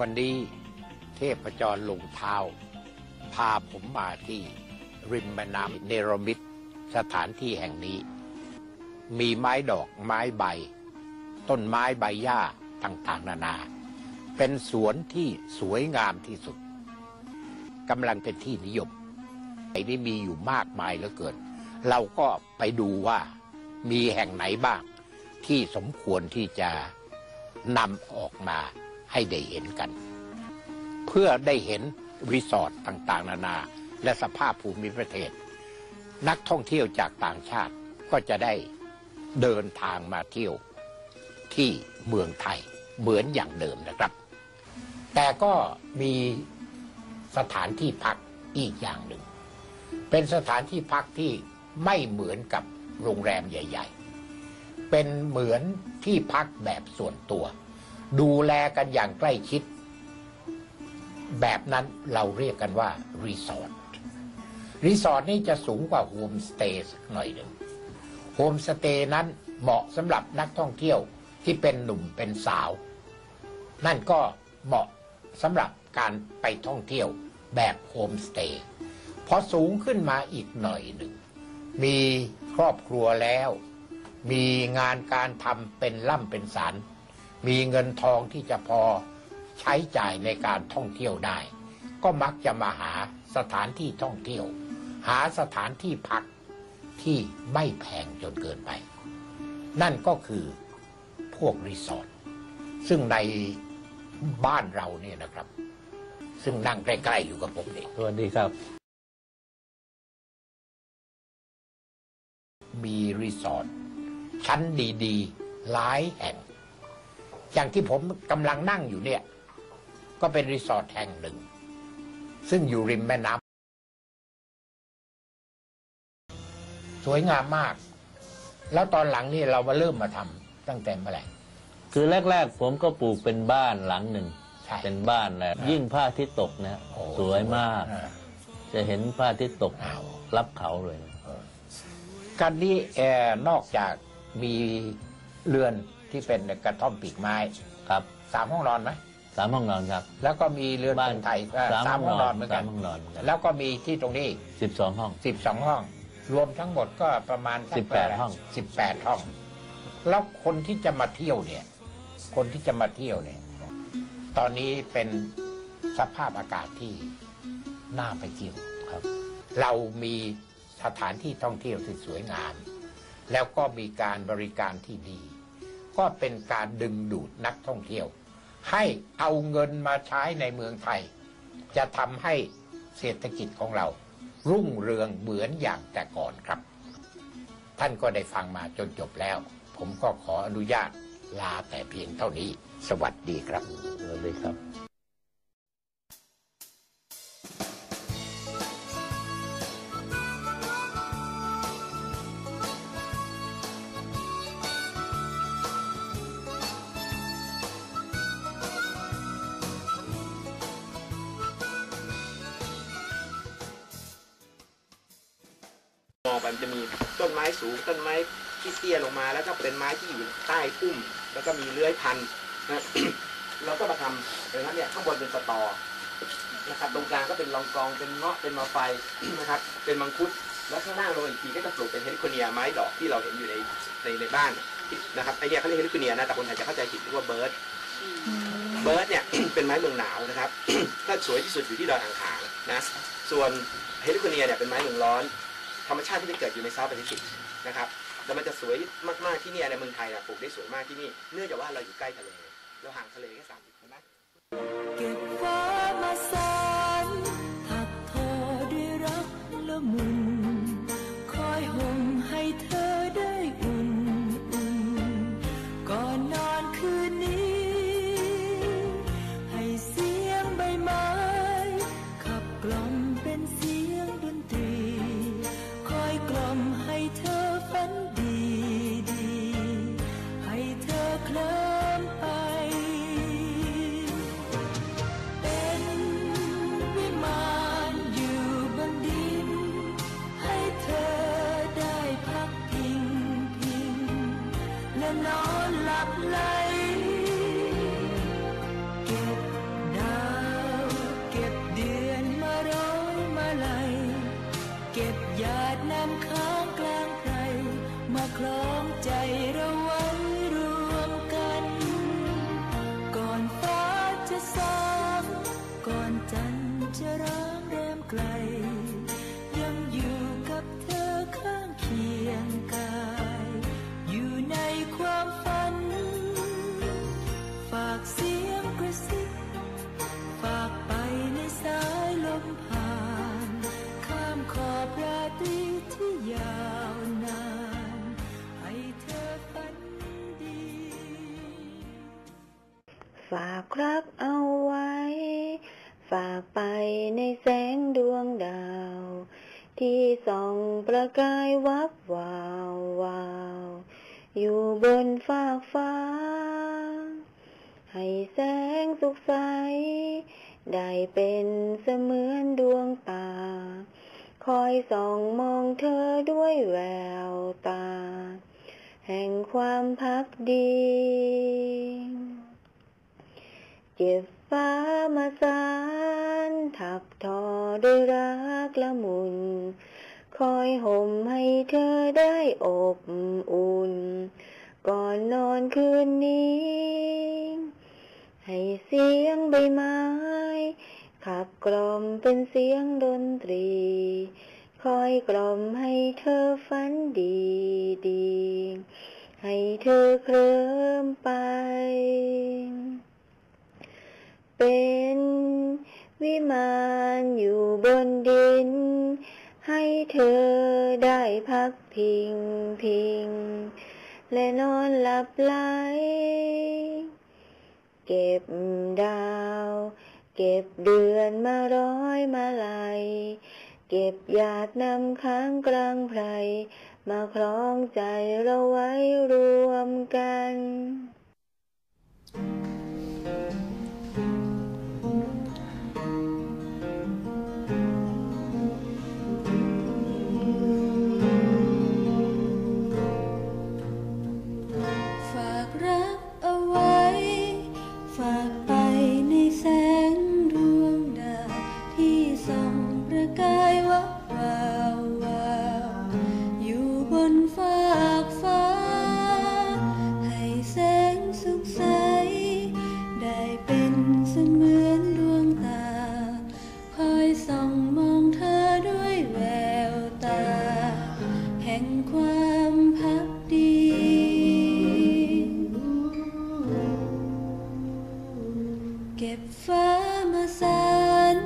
วันนี้เทพจรลงเท้า พาผมมาที่ริมแม่น้ำเนรมิตสถานที่แห่งนี้ มีไม้ดอกไม้ใบ ต้นไม้ใบหญ้าต่างๆ นานา เป็นสวนที่สวยงามที่สุดกำลังเป็นที่นิยมไอ้นี่มีอยู่มากมายเหลือเกิน เราก็ไปดูว่ามีแห่งไหนบ้างที่สมควรที่จะนำออกมา ให้ได้เห็นกัน เพื่อได้เห็นรีสอร์ทต่างๆ นานา และสภาพภูมิประเทศ นักท่องเที่ยวจากต่างชาติก็จะได้เดินทางมาเที่ยวที่เมืองไทยเหมือนอย่างเดิมนะครับ แต่ก็มีสถานที่พักอีกอย่างหนึ่ง เป็นสถานที่พักที่ไม่เหมือนกับโรงแรมใหญ่ ๆ เป็นเหมือนที่พักแบบส่วนตัว ดูแลกันอย่างใกล้ชิด แบบนั้นเราเรียกกันว่า รีสอร์ทรีสอร์ทนี่จะสูงกว่าโฮมสเตย์สักหน่อยหนึ่งโฮมสเตย์นั้นเหมาะสำหรับนักท่องเที่ยวที่เป็นหนุ่มเป็นสาว นั่นก็เหมาะสำหรับการไปท่องเที่ยวแบบโฮมสเตย์พอสูงขึ้นมาอีกหน่อยหนึ่ง มีครอบครัวแล้ว มีงานการทำเป็นล่ำเป็นสัน มีเงินทองที่จะพอใช้จ่ายในการท่องเที่ยวได้ ก็มักจะมาหาสถานที่ท่องเที่ยว หาสถานที่พักที่ไม่แพงจนเกินไป นั่นก็คือพวกรีสอร์ทซึ่งในบ้านเราเนี่ยนะครับ ซึ่งนั่งใกล้ๆอยู่กับผมนี่สวัสดีครับ มีรีสอร์ทชั้นดีๆ หลายแห่ง อย่างที่ผมกำลังนั่งอยู่เนี่ย ก็เป็นรีสอร์ทแห่งหนึ่ง ซึ่งอยู่ริมแม่น้ำสวยงามมาก แล้วตอนหลังนี่เรามาเริ่มมาทำตั้งแต่เมื่อไหร่ คือแรก ๆ ผมก็ปลูกเป็นบ้านหลังหนึ่ง ใช่เป็นบ้านแหละยิ่งพระอาทิตย์ตกนะโอ้สวยมาก อ่จะเห็นพระอาทิตย์ตกอ้าว รับเขาเลย การนี้แอร์นอกจากมีเรือน ที่เป็นกระท่อมปีกไม้ครับสามห้องนอนไหมสามห้องนอนครับ แล้วก็มีเรือนบ้านคนไทยเอ่อสามห้องนอนเหมือนกัสานมห้องนอนเหมือนกันแล้วก็มีที่ตรงนี้สิบสองห้องสิบสองห้อง รวมทั้งหมดก็ประมาณ18ห้องสิบแปดห้อง แล้วคนที่จะมาเที่ยวเนี่ย คนที่จะมาเที่ยวเนี่ย ตอนนี้เป็นสภาพอากาศที่น่าไปเที่ยวครับ เรามีสถานที่ท่องเที่ยวที่สวยงาม แล้วก็มีการบริการที่ดี ก็เป็นการดึงดูดนักท่องเที่ยว ให้เอาเงินมาใช้ในเมืองไทย จะทำให้เศรษฐกิจของเรา รุ่งเรืองเหมือนอย่างแต่ก่อนครับ ท่านก็ได้ฟังมาจนจบแล้ว ผมก็ขออนุญาตลาแต่เพียงเท่านี้ สวัสดีครับสวัสดีครับ ไปมันจะมีต้นไม้สูงต้นไม้ที่เตี้ยลงมา แล้วก็เป็นไม้ที่อยู่ใต้พุ่ม แล้วก็มีเลื้อยพันธุ์นะเราก็มาทำอย่างนั้นเนี่ยข้างบนเป็นสตอนะครับตรงกลางก็เป็นลองกองเป็นเงาะเป็นมะไฟนะครับเป็นมังคุดแล้วข้างล่างลงอีกทีก็จะปลูกเป็นเฮลิโคเนียไม้ดอกที่เราเห็นอยู่ในในในบ้านนะครับไอ้เนี่ยเขาเรียกเฮลิโคเนียนะแต่คนไทยจะเข้าใจผิดเรียกว่าเบิร์ดเบิร์ดเนี่ยเป็นไม้เมืองหนาวนะครับถ้าสวยที่สุดอยู่ที่ดอยอ่างขางนะส่วนเฮลิโคเนียเนี่ยเป็นไม้เมืองร้อน ธรรมชาติที่จะเกิดอยู่ในเซาท์แปซิฟิกนะครับแล้วมันจะสวยมากๆที่นี่ในเมืองไทยนะปลูกได้สวยมากที่นี่เนื่องจากว่าเราอยู่ใกล้ทะเลเราห่างทะเลแค่สามสิบเห็นไหมเก็บฟ้ามาสา ฝากรักเอาไว้ ฝากไปในแสงดวงดาว ที่ส่องประกายวับวาววาวอยู่บนฟากฟ้า ให้แสงสุขใส ได้เป็นเสมือนดวงตา คอยส่องมองเธอด้วยแววตา แห่งความพักดี เก็บฟ้ามาสารถักทอด้วยรักละมุน คอยห่มให้เธอได้อบอุ่น ก่อนนอนคืนนี้ ให้เสียงใบไม้ ขับกล่อมเป็นเสียงดนตรี คอยกล่อมให้เธอฝันดีดีให้เธอเคลิ้มไป เป็น วิมานอยู่บนดิน ให้เธอได้พักพิงพิง และนอนหลับไหลเก็บดาว เก็บเดือนมาร้อยมาลัยเก็บหยาดน้ำค้างกลางไพรมาคล้องใจเราไว้รวมกัน เก็บฟ้ามาสาน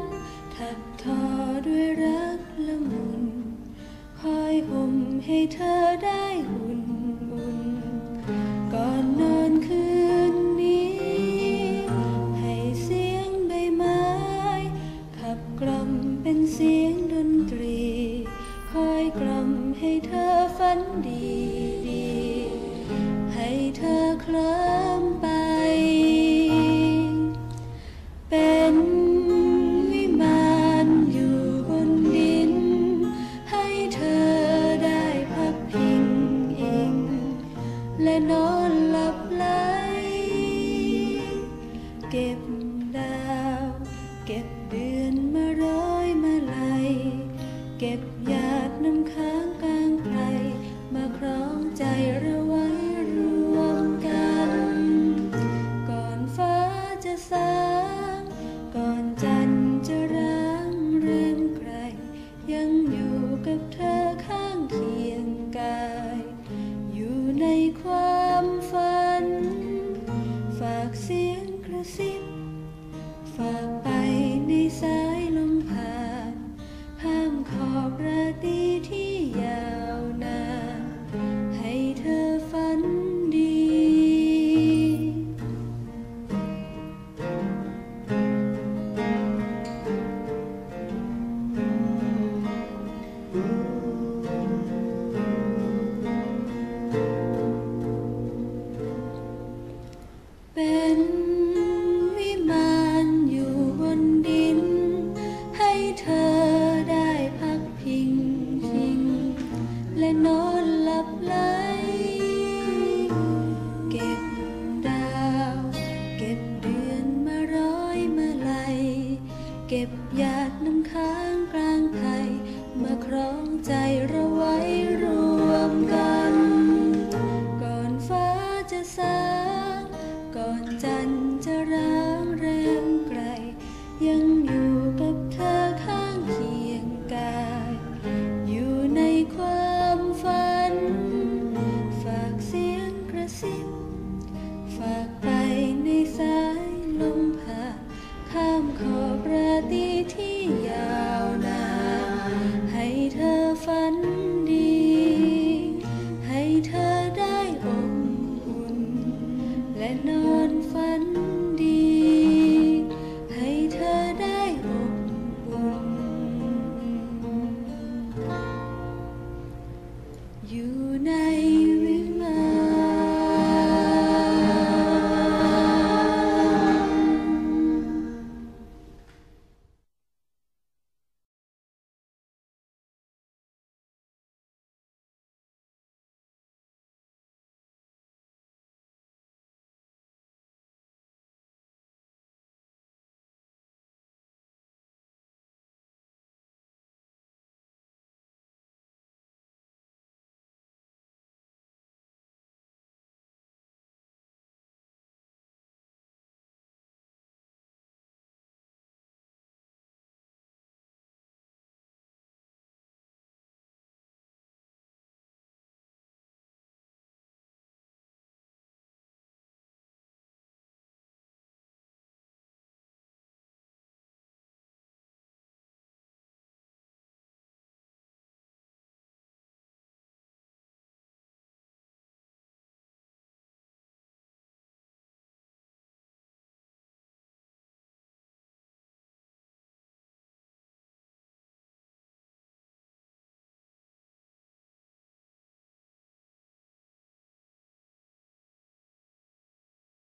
ถักทอด้วยรักละมุนคอยห่มให้เธอได้อุ่นอุ่นก่อนนอนคืนนี้ ให้เสียงใบไม้ ขับกล่อมเป็นเสียงดนตรี คอยกล่อมให้เธอฝันดีดี ให้เธอเคลิ้ เก็บดาว เก็บเดือนมาร้อยมาไหล เก็บหยาดน้ำค้างกลางไทย มาครองใจเราไว้รวมกัน ก่อนฟ้าจะสางก่อนจันจะร้างแรงไกล ยังอยู่